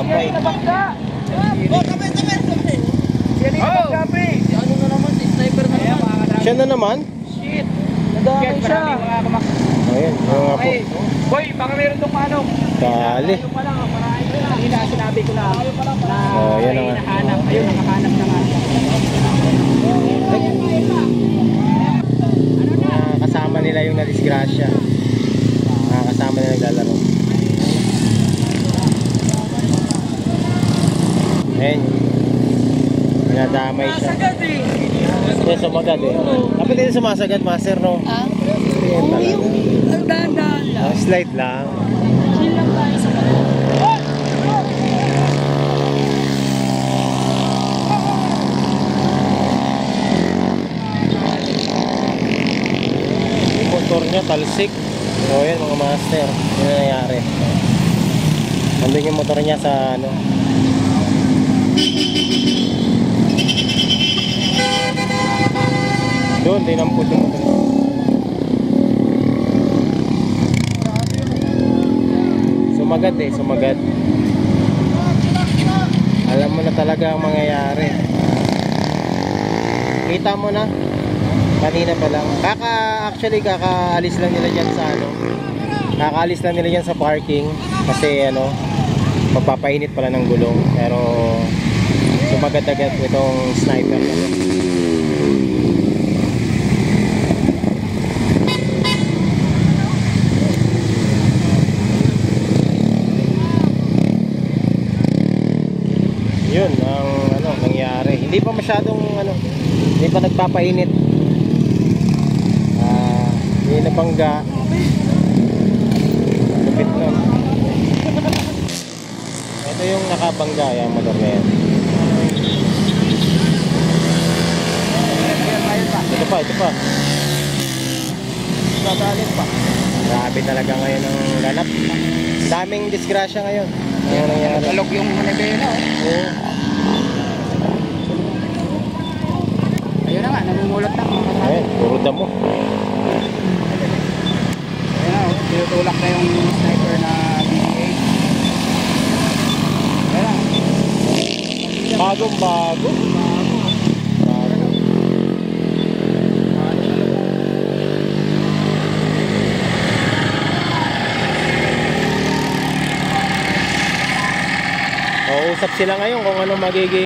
Nabangga! Oh, tabi, tabi, tabi. Yan yung! Si ano na naman, si sniper na naman. Siya na naman. Shit! Nadamay siya! Ayan, yung nga po. Boy, baka meron tong ano. Dali. Kanina sinabi ko na na Oh, yan may na nga. nahanap. Ayun, nakahanap na nga. Mga kasama nila yung nadisgrasya. Mga kasama nila naglalaro. Ayan. Nadamay siya. Sagad eh! Kaya sumagad eh. Dapat din sumasagad, master, no? Ah? Ayan talaga. Ang dahan-dahan lang. Ah, slight lang. Chill lang tayo sa kanila. Yung motor niya, talsik. So, ayan mga master. Yun ang nangyari. Nandun yung motor niya sa ano. Doon, dinampot yung motor. Sumagat eh, sumagat. Alam mo na talaga ang mangyayari. Kita mo na. Kanina pa lang. Kaka, actually, kakaalis lang nila dyan sa ano. Kakaalis lang nila dyan sa parking. Kasi ano, magpapainit pala ng gulong. Pero, sumagat agad itong sniper na. Yun ang ano nangyari. Hindi pa masyadong ano, hindi pa nagpapainit. Ah, hindi nabangga. Lupit nun. Ito yung nakabangga yung motor na. Ito pa, ito pa. Grabe talaga ngayon ang ganap. Daming disgrasya ngayon. Ngayon nangyari. Alog yung nabela. Oo. Ayun na nga, namumulot na. Ayun, puro damo. Ayun na, oh, tinutulak na yung sniper na BBA. Ayun na. Bagong bago. Bago. Kausap sila ngayon kung ano magiging